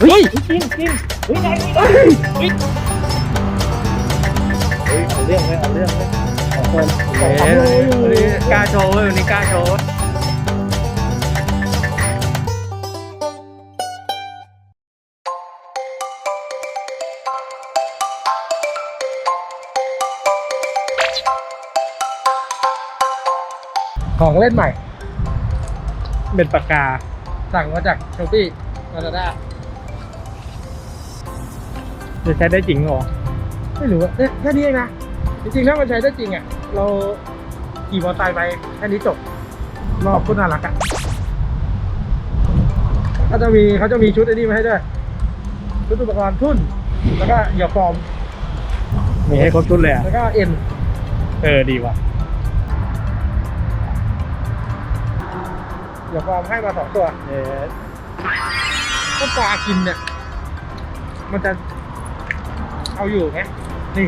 เฮ้ยจริงจริงเฮ้ยได้ได้เฮ้ยเฮ้ยเอาเรื่องเลยเอาเรื่องเลยสองคนเอ้ยวันนี้กล้าโชว์เว้ยวันนี้กล้าโชว์ของเล่นใหม่ เป็นปากกา สั่งมาจากโชปี้ลาซาด้า จะใช้ได้จริงเหรอไม่รู้อะเอ๊ะแค่นี้เองนะจริงๆถ้ามันใช้ได้จริงอะเราขี่มอเตอร์ไซค์ไปแค่นี้จบรอบก็น่ารักอะเขาจะมีเขาจะมีชุดไอ้นี่มาให้ด้วยชุดอุปกรณ์ทุ่น แล้วก็เหยื่อฟอร์มมีให้ครบชุดเลยอะแล้วก็เอ็นเออดีว่ะเหยื่อฟอร์มให้มาสองตัวเออถ้าปลากินเนี่ยมันจะ เอาอยู่ไงนี่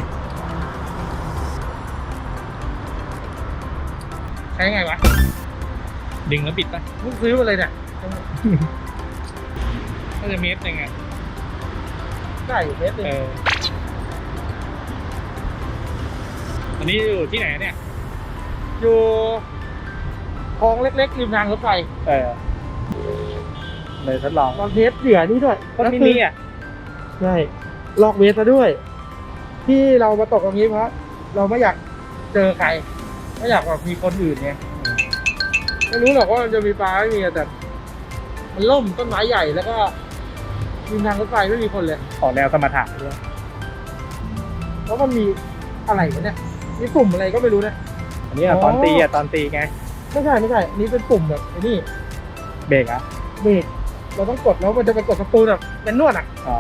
ใช้ไงวะดึงแล้วปิดป่ะมึงซื้อมาเลยเนี่ยก็จะเมตรยังไงได้อยู่เมตรหนึงเอออันนี้อยู่ที่ไหนเนี่ย อยู่คลองเล็กๆริมทางรถไฟเออเลยทดลองตอนเทสเหยื่อนี่ด้วยต้นมินิอะใช่ ลอกเวสซะด้วย ที่เรามาตกตรงนี้เพราะ เราไม่อยากเจอใครไม่อยากแบบมีคนอื่นไงไม่รู้หรอกว่ามันจะมีปลาไม่มีอะแต่มันล่มต้นไม้ใหญ่แล้วก็ริมทางรถไฟไม่มีคนเลยออกแนวสมถะด้วยแล้วมันมีอะไรวะเนี่ยมีปุ่มอะไรก็ไม่รู้นะอันนี้อะตอนตีอะตอนตีไงไม่ใช่ไม่ใช่อันนี้เป็นปุ่มแบบไอ้นี่เบรกอะเบรกเราต้องกดแล้วมันจะไปกดสปูลแบบเป็นนวดอะอ๋อ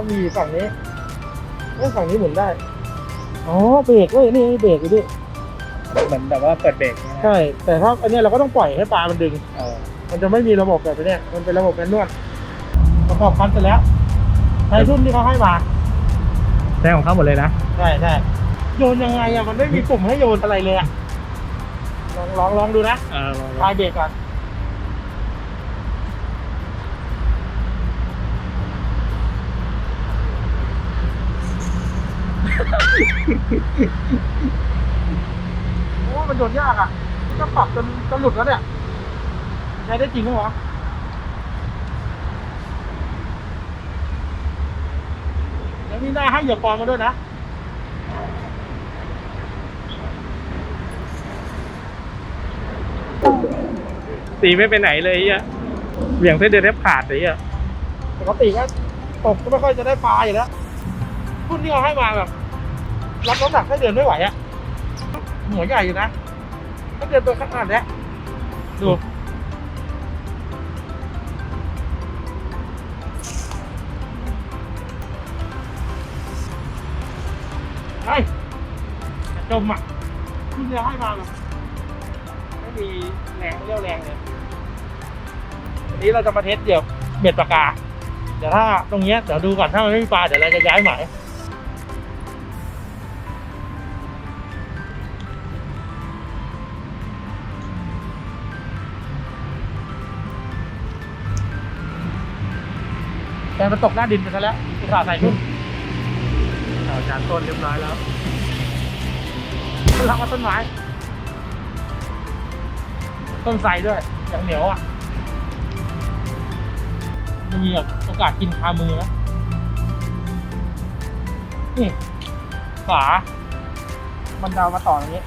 ก็มีฝั่งนี้เอ้ยฝั่งนี้หมุนได้ อ๋อเบรกเว้ยนี่เบรกอยู่ดิเหมือนแบบว่าเปิดเบรกเนี่ยนะใช่ แต่ถ้าอันเนี้ยเราก็ต้องปล่อยให้ปลามันดึง เออมันจะไม่มีระบบแบบเนี้ยมันเป็นระบบเป็นนวดประกอบคันเสร็จแล้วใช้รุ่นที่เขาให้มาใช้ของเขาหมดเลยนะ ใช่ใช่โยนยังไงอะมันไม่มีปุ่มให้โยนอะไรเลยอะลองลองลองดูนะเออคลายเบรกก่อน โอ้มันโดนยากอะก็ปรับจนจนหลุดแล้วเนี่ยใช้ได้จริงไหมวะแล้วนี่ได้ให้เหยื่อปลอมมาด้วยนะตีไม่ไปไหนเลยอะเหวี่ยงเส้นเดือนแทบขาดเลยอะปกติก็ตกก็ไม่ค่อยจะได้ปลาอยู่แล้วพุ่นที่เขาให้มาแบบ รับน้ำหนักให้เดือนไม่ไหวอะหัวใหญ่อยู่นะถ้าเดือนตัวขนาดเนี้ยดูเฮ้ยจะจมอะพุ่นที่เขาให้มาแบบไม่มีแรงเรี่ยวแรงเลยวันนี้เราจะมาเทสเดี่ยวเบ็ดปากกา เดี๋ยวถ้าตรงเนี้ยเดี๋ยวดูก่อนถ้ามันไม่มีปลาเดี๋ยวเราจะย้ายหมาย แต่มันตกหน้าดินไปซะแล้วอุตส่าห์ใส่ชุ่มเอาจานต้นเรียบร้อยแล้วมันรักมาต้นไม้ต้นไทรด้วย อย่างเหนียวอะมันมีแบบโอกาสกินคามือนะนี่ฝามันดาวมาต่อตรงนี้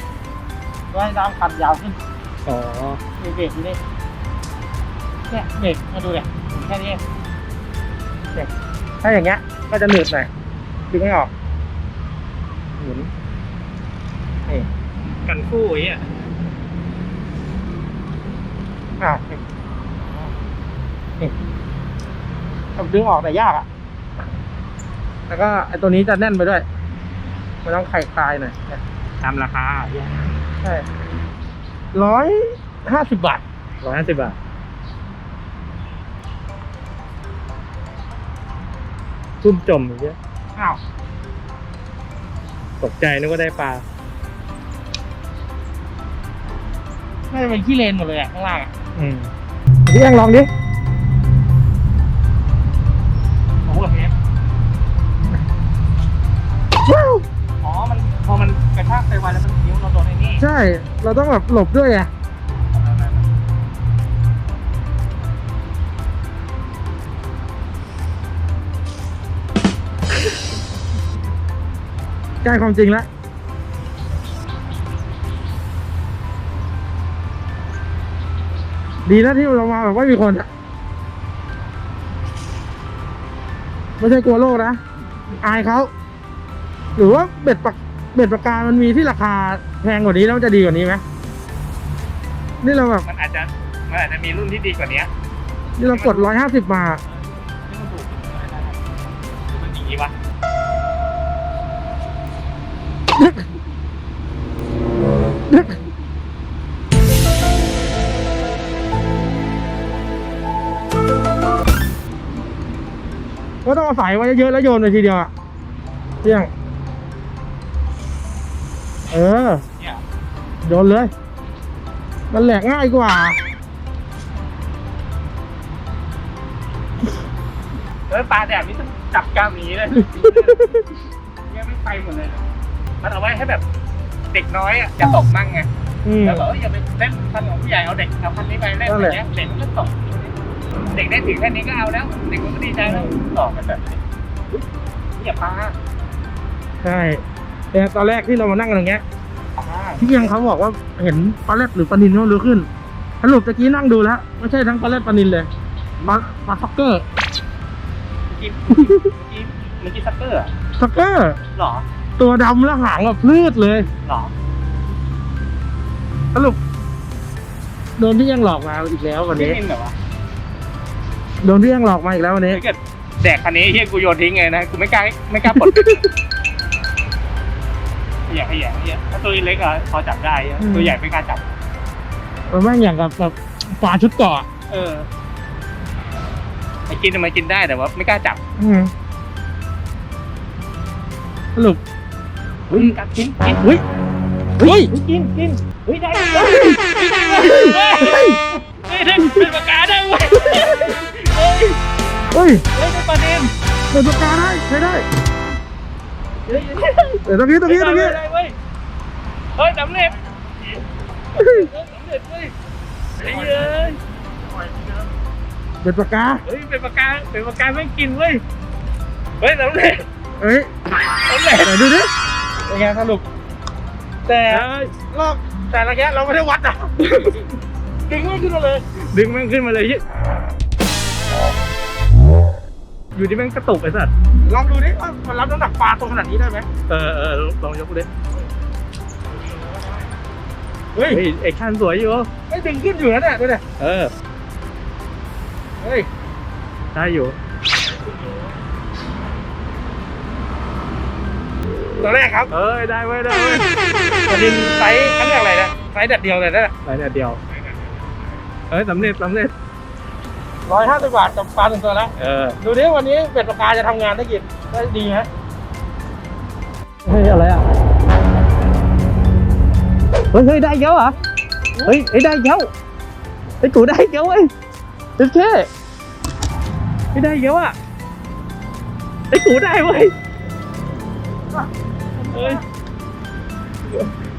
เพื่อให้น้ำคันยาวขึ้นอ๋อมีเบรกอยู่นี่เนี่ยเบรกมาดูเนี่ยแค่นี้เองเบรก ถ้าอย่างเงี้ย ก็จะหนืดหน่อยดึงไม่ออกหมุนนี่กันคู่ไอ้อะอ้าวนี่นี่ต้องดึงออกแต่ยากอะ แล้วก็ไอตัวนี้จะแน่นไปด้วย มันต้องไข่คลายหน่อยเนี่ยตามราคาอะใช่ร้อยห้าสิบบาทร้อยห้าสิบบาท ทุ่มจมอย่างเงี้ยอ้าวตกใจนึกว่าได้ปลาน่าจะเป็นขี้เลนหมดเลยอะข้างล่างอะอืมพี่ยงลองดิโอ้โหเทปว้าวอ๋อมันพอมันกระชากไปไวแล้วมันนิ้วเราโดนไอ้นี่ ใช่ เราต้องแบบหลบด้วยอะ ใกล้ความจริงแล้วดีนะที่เรามาแบบไม่มีคนอะไม่ใช่กลัวโลกนะ อายเขาหรือว่าเบ็ดปากเบ็ดปากกามันมีที่ราคาแพงกว่านี้แล้วมันจะดีกว่านี้ไหมนี่เราแบบมันอาจจะมันอาจจะมีรุ่นที่ดีกว่านี้นี่เรากดร้อยห้าสิบมา ก็ต้องเอาสายไว้เยอะๆแล้วโยนไปทีเดียวอะเที่ยง เออ เนี่ยโยนเลย มันแหลกง่ายกว่าเออปลาแดดนี่ต้องจับกล้ามนี้เลย เนี่ยไม่ไปหมดเลย มันเอาไว้ให้แบบเด็กน้อยอะจะตกมั่งไงอืม แล้วบอกว่าอย่าไปเล่นพันของผู้ใหญ่เอาเด็กเอาพันนี้ไปเล่นอะไรเงี้ยเด็กมันก็ตกเด็กได้ถึงแค่นี้ก็เอาแล้วเด็กมันก็ดีใจแล้วต่อกันแบบนี้อย่าปลาใช่แต่ตอนแรกที่เรามานั่งกันอย่างเงี้ย ปลาที่ยังเขาบอกว่าเห็นปลาเล็ดหรือปลานินเขารู้ขึ้นสรุปตะกี้นั่งดูแล้ว ไม่ใช่ทั้งปลาเล็ดปลานินเลยปลาปลาซ็อกเกอร์เมื่อกี้เมื่อกี้เมื่อกี้ซักเกอร์อะซ็อกเกอร์ หรอ ตัวดำแล้วหางแบบพลืดเลยหรอสรุปโดนที่ยังหลอกมาอีกแล้ววันไม่นี้มินเหรอวะโดนที่ยังหลอกมาอีกแล้ววันนี้ ถ้าเกิดแดกคันนี้เฮียกูโยนทิ้งเลยนะกูไม่กล้าไม่กล้าปลดขยะขยะขยะถ้าตัวเล็กอะพอจับได้อะตัวใหญ่ไม่กล้าจับ มันแม่งอย่างกับแบบปลาชุดเกาะเออไอ้กินทำไมกินได้แต่ว่าไม่กล้าจับ อืมสรุป เฮ้ยกัดกินกินเฮ้ยเฮ้ยกินกินเฮ้ยได้เฮ้ยได้เว้ยเฮ้ยเฮ้ยเฮ้ยได้เป็นปากกาได้เว้ยเฮ้ยเฮ้ยเฮ้ยได้ปลาเนมเปิดปากกาได้ใช้ได้เฮ้ยเดี๋ยวตรงนี้ตรงนี้ตรงนี้ได้เว้ยเฮ้ยสำเร็จเฮ้ยเฮ้ยสำเร็จเว้ยเฮ้ยเอ้ยเปิดปากกาเฮ้ยเป็นปากกาเป็นปากกาไม่กินเว้ยเฮ้ยสำเร็จเฮ้ยสำเร็จไหนดูดิ เป็นไงสรุป แต่รอบแต่ละแกะเราไม่ได้วัดอะดึงไม่ขึ้นมาเลย ดึงแม่งขึ้นมาเลยยี่อยู่ที่แม่งกระตุกไอ้สัตว์ลองดูดิว่ามันรับน้ำหนักปลาตัวขนาดนี้ได้ไหมเออเออลองยกดูดิเฮ้ยเฮ้ยไอ้คันสวยอยู่ไม่ดึงขึ้นอยู่นะเนี่ยดูดิเออเฮ้ยได้อยู่ ตัวแรกครับ เอ้ยได้เว้ยได้เว้ยประเด็นไซส์เขาเรียกอะไรนะไซส์แดดเดียวเลยนะไปเนี่ยเดียวเอ้ยสำเร็จสำเร็จร้อยห้าสิบบาทกับปลาหนึ่งตัวแล้ว เออดูดิวันนี้เป็ดปลากาจะทำงานได้กี่ได้ดีไหมเฮ้ยอะไรอะเฮ้ยเฮ้ยได้เยอะอะเฮ้ยเฮ้ยได้เยอะไอ้กูได้เยอะเว้ยเจ๊แค่ไม่ได้เยอะอะไอ้กูได้เว้ย เฮ้ย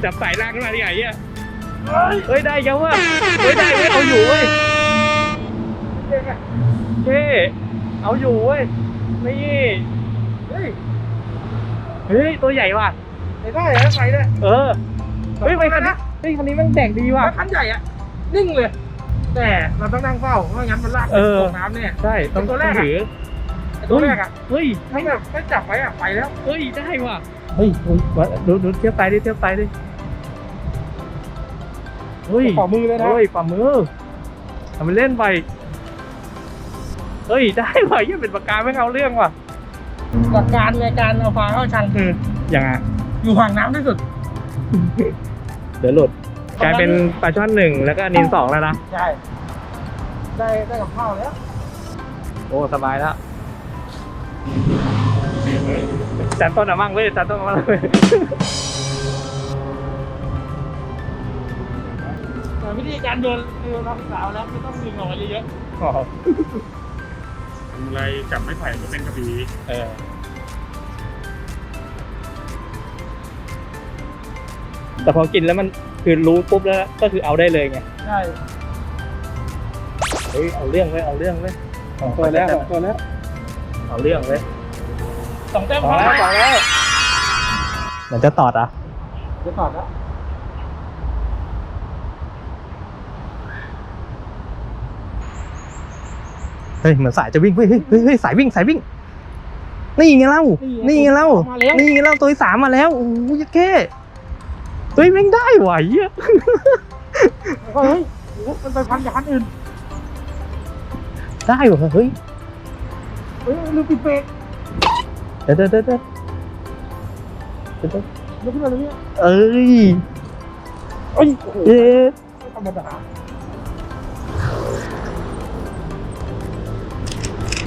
จับสายล่างขึ้นมาดิไอ้เหี้ยเฮ้ยได้เยอะว่ะเฮ้ยได้เว้ยเอาอยู่เว้ยเท่เอาอยู่เว้ยนี่เฮ้ยเฮ้ยตัวใหญ่ว่ะไม่ได้นะไซส์เนี่ยเออเฮ้ยไปคันนี้เฮ้ยคันนี้มันแดกดีว่ะแล้วคันใหญ่อะนิ่งเลย แต่เราต้องนั่งเฝ้าไม่งั้นมันลากเออตกน้ำเนี่ยใช่ต้องตัวแรกต้องอะถือไอ้ ตัวแรกอะเฮ้ยถ้าแบบไม่จับไว้อะไปแล้วเฮ้ยได้ว่ะเฮ้ยเฮ้ยมาดูดูเทียบไปดิเทียบไปดิเฮ้ยขอมือเลยนะเฮ้ยฝ่ามือทำไปเล่นไปเฮ้ยได้ว่ะยี่เป็นปากกาไม่เอาเรื่องว่ะหลักการในการเอาปลาเข้าชังคืออย่างไงอยู่ห่างน้ำที่สุดเดี๋ยวหลุดกลายเป็นปลาช่อนหนึ่งแล้วก็นินสองแล้วนะใช่ได้ได้กับข้าวแล้วโอ้สบายแล้ว จันต้นอะมั่งเว้ยจันต้นอะมั่งเว้ยแต่วิธีการโยนคือเราศึกษาแล้วคือต้องดึงออกมาเยอะอ๋ออะไรจับไม่ไผ่ก็เป็นกระบี่เออแต่พอกินแล้วมันคือรู้ปุ๊บแล้วก็คือเอาได้เลยไงใช่เฮ้ยเอาเรื่องไว้เอาเรื่องไว้ตัวแล้วสองตัวแล้วเอาเรื่องไว้ สองแต้มสองแล้วสองแล้วเหมือนจะตอดอะจะตอดแล้วเฮ้ยเหมือนสายจะวิ่งเฮ้ยเฮ้ยเฮ้ยเฮ้ยสายวิ่งสายวิ่ง นี่ไงเล่า นี่ไงเล่ามาแล้วนี่ไงเล่าตัวที่สามมาแล้วโอ้ยแค่ตัวนี้แม่งได้ไหวอะเฮ้ยมันไปพันกับคันอื่น ได้ว่ะเฮ้ย เฮ้ยลืมปิดเบรก เดี๋ยวเดี๋ยวเดี๋ยวเดี๋ยวเดี๋ยวลืมขึ้นมาเลยเนี่ยเอ้ยเอ้ยโอ้โหเย้ไม่ธรรมดา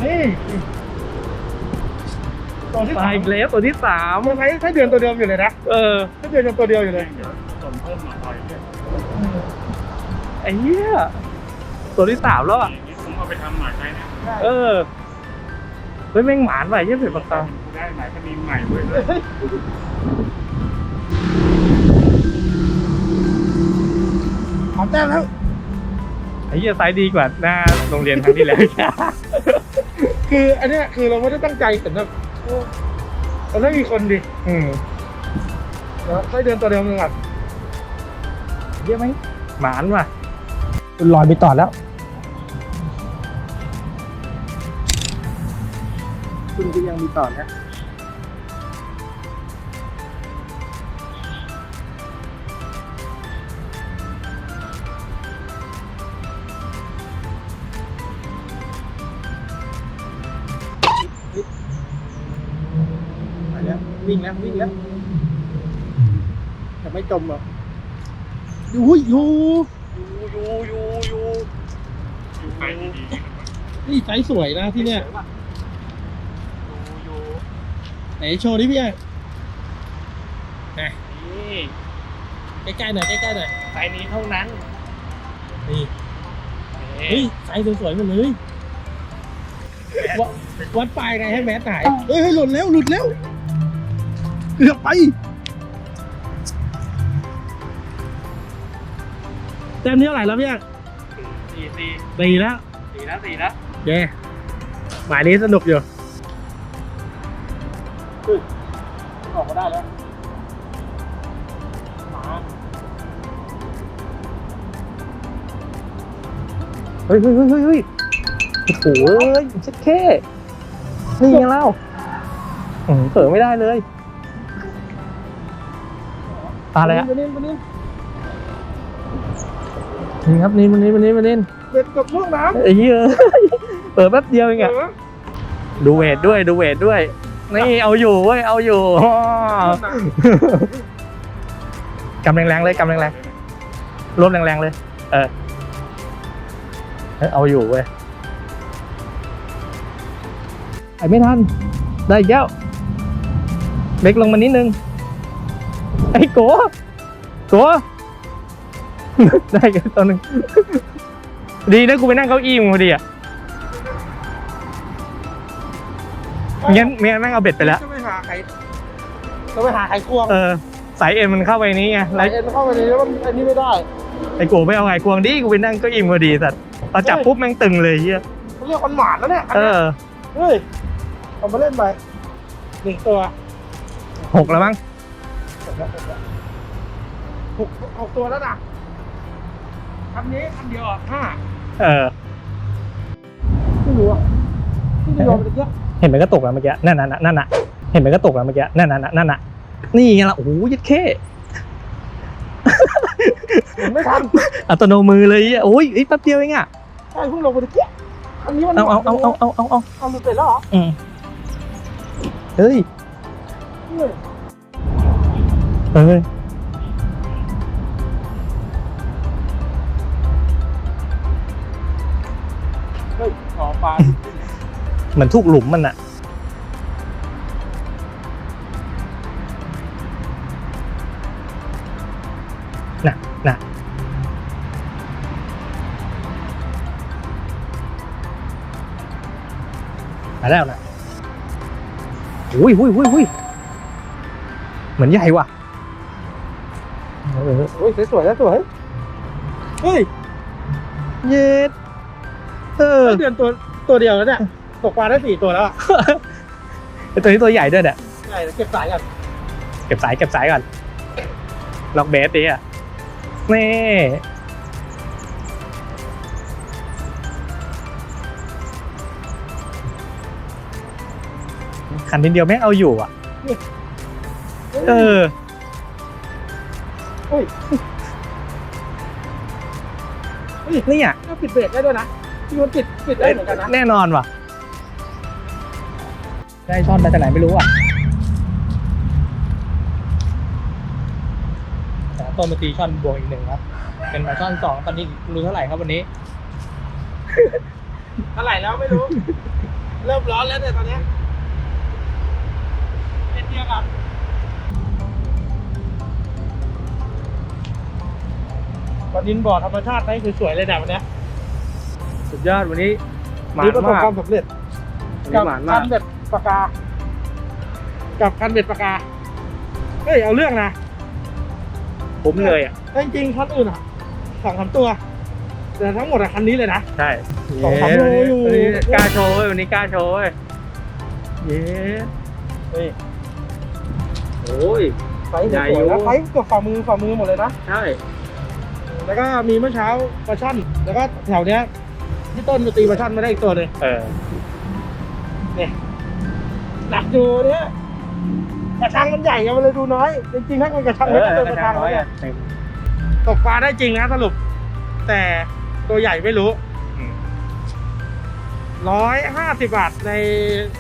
นี่ตัวที่ตาสายมอีกแล้วตัวที่สามมันใช้ใช้เดือนตัวเดิมอยู่เลยนะเออใช้เดือนยังตัวเดียวอยู่เลยเดี๋ยวเพิ่มมาหน่อยเนี่ยไอ้เหี้ยตัวที่สามแล้วอะผมเอาไปทำหมาใช้นะเออเฮ้ยแม่งหมานไหวเยี่ยเผ็ดปากกา ได้หมายคดีใหม่เว้ยขอแต้มแล้วไอ้เหี้ยไซส์ดีกว่าหน้าโรงเรียนครั้งที่แล้วคืออันเนี้ยคือเราไม่ได้ตั้งใจแต่แบบเราไม่มีคนดิอืมแล้วใช้เดือนตัวเดิมเลยก่อนเยี่ยไหมหมานว่ะลอยไปต่อแล้วคุณก็ยังมีต่อนะ วิ่งแล้ววิ่งแล้วจะไม่จมเหรออยู่อยู่ยูยูยูอยู่ใครดีๆนะครับนี่ไซส์สวยนะที่เนี้ยยูไหนโชว์ดิพี่ไอ้นี่ใกล้ๆหน่อยใกล้ๆหน่อยไซส์นี้เท่านั้น นี่เฮ้เฮ้ยยไซส์สวยๆหมดเลยวัดวัดปลายไงให้แมสหายเฮ้ยเฮ้ยหลุดแล้วหลุดแล้ว เกือบไปแต้มนี้เท่าไหร่แล้วพี่ไอ้สี่สี่ตีแล้วสี่แล้วสี่แล้วเย้หมายนี้สนุกอยู่ออกมาได้แล้วเฮ้ยเฮ้ยเฮ้ยเฮ้ยเฮ้ยโอ้โหเอ้ยเช็ดแค่นี่ไงเล่าอืมเผลอไม่ได้เลย อะไรอะมาเล่นมาเล่นนี่ครับนี่มันนี่มันนี่มันนี่เด็ดกับลูกน้ำไอ้เหี้ยเปิดแป๊บเดียวเองอะดูเวทด้วยดูเวทด้วย นี่เอาอยู่เว้ยเอาอยู่อ้อกำแรงๆเลยกำแรงๆรวมแรงๆเลย เออเอ้ยเอาอยู่เว้ยไอ้ไม่ทันได้อีกแล้วเล็กลงมานิดนึง ไอ้โกโกได้กันตัวหนึ่งดีนะกูไปนั่งเก้าอี้มึงพอดีอะงั้นไม่งั้นแม่งเอาเบ็ดไปแล้ว จะไปหาใครจะไปหาใครควงเออ สายเอ็นมันเข้าไปนี้ไงไหลแล้วเอ็นเข้าไปในแล้วมันอันนี้ไม่ได้ไอ้โกไม่เอาไงควงดิกูไปนั่งเก้าอี้มึงพอดีสัตว์พอจับปุ๊บแม่งตึงเลยเฮียเขาเรียกคนหมานแล้วเนี่ยอันเอเนี้ยอเฮ้ยเอามาเล่นไปหนึ่งตัวหกแล้วมั้ง หกหกตัวแล้วนะคันนี้คันเดียวอะห้าเออไม่รู้อะที่นี่ยอมไปเยอะเห็นมันก็ตกแล้วเมื่อกี้นั่นน่ะนั่นน่ะเห็นมันก็ตกแล้วเมื่อกี้นั่นน่ะนั่นน่ะนี่ไงล่ะโอ้โหยัดเข้เห็นไม่ทันอัตโนมือเลยอะโอ้ยเอ้ยแป๊บเดียวเองอะใช่เพิ่งลงไปตะเกียบคันนี้มันเอาเอาเอาเอาเอาเอาเอาเอาหลุดไปแล้วเหรออืมเฮ้ย เฮ้ยเฮ้ยเฮ้ยขอปลาเหมือนทุกหลุมมันอะน่ะน่ะมาแล้วนะอุ้ยอุ้ยอุ้ยอุ้ยเหมือนใหญ่ว่ะโอ้โห เออโอ้ยสวยๆแล้วสวยเฮ้ยเย็ดเออเดือนตัวตัวเดียวแล้วเนี่ยตกปลาได้สี่ตัวแล้วอะไอ้ตัวนี้ตัวใหญ่ด้วยเนี่ยใช่เก็บสายกันเก็บสายเก็บสายก่อนล็อกเบสดิอะนี่คันนิดเดียวแม่งเอาอยู่อะ เออ เฮ้ยนี่อะก็ปิดเบรกได้ด้วยนะที่มันปิดปิดได้เหมือนกันนะแน่นอนว่ะ ได้ช่อนมาจากไหนไม่รู้อะต้นมาตีช่อนบวกอีกหนึ่งครับ เป็นมาช่อนสองตอนนี้รู้เท่าไหร่ครับวันนี้ เท่าไหร่แล้วไม่รู้ เริ่มร้อนแล้วเนี่ยตอนเนี้ยเอ็นเดียวกับ ปลาดินบ่อธรรมชาตินี่คือสวยเลยนะวันเนี้ยสุดยอดวันนี้หมานี่นประสบมากความสำเร็จวันกันี้บหมานคัมากนเบ็ดปากกา กับคันเบ็ดปากกา เฮ้ยเอาเรื่องนะผมเลยอะแต่จริงๆคันอื่นอะสองสามตัว แต่ทั้งหมดอะคันนี้เลยนะ ใช่สองสามโลอยู่ วันนี้กล้าโชว์เว้ยวันนี้กล้าโชว์เว้ยเย้เฮ้ยโอ้ยไซส์ใหญ่สวยอยู่นะไซส์เกือบฝ่ามือฝ่ามือหมดเลยนะ ใช่ แล้วก็มีเมื่อเช้าปลาช่อนแล้วก็แถวเนี้ยที่ต้นมาตีปลาช่อนมาได้อีกตัวหนึงเออเนี่ยหนักอยู่เนี่ยกระชังมันใหญ่ไงมันเลยดูน้อย จริงๆถ้ามันกระชังเอเล็กอก็เอเป็อนกระชังน้อยแล้วอะเนี่ยตกปลาได้จริงนะสรุป แต่ตัวใหญ่ไม่รู้อืมร้อยห้าสิบบาทใน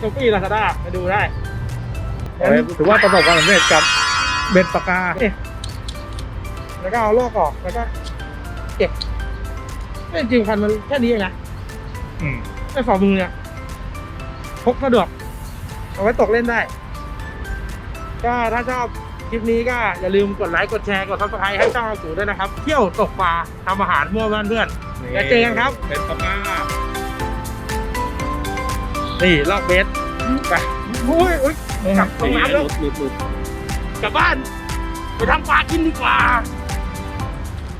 ช้อปปี้ลาซาด้าไปดูได้โอ้ยถือว่าประสบความสำเร็จกับเบ็ดปากกาเนี่ยแล้วก็เอาลอกออกแล้วก็ เก็บเอ้ยจริงๆพันธุ์มันแค่นี้เองนะอืมไอ้ฝ่ามือเนี่ยพกสะดวกเอาไว้ตกเล่นได้ ก็ถ้าชอบคลิปนี้ก็อย่าลืมกดไลค์กดแชร์กดซับสไครต์ให้ช่องเราสูด้วยนะครับ เที่ยวตกปลาทำอาหารมั่วบ้านเพื่อนแล้วเจอกันครับเบ็ดปากกานี่ลอกเบสไปอุ้ยอุ้ยกลับลงน้ำแล้วหลุดหลุดหลุดกลับบ้าน ไปทำปลากินดีกว่าเ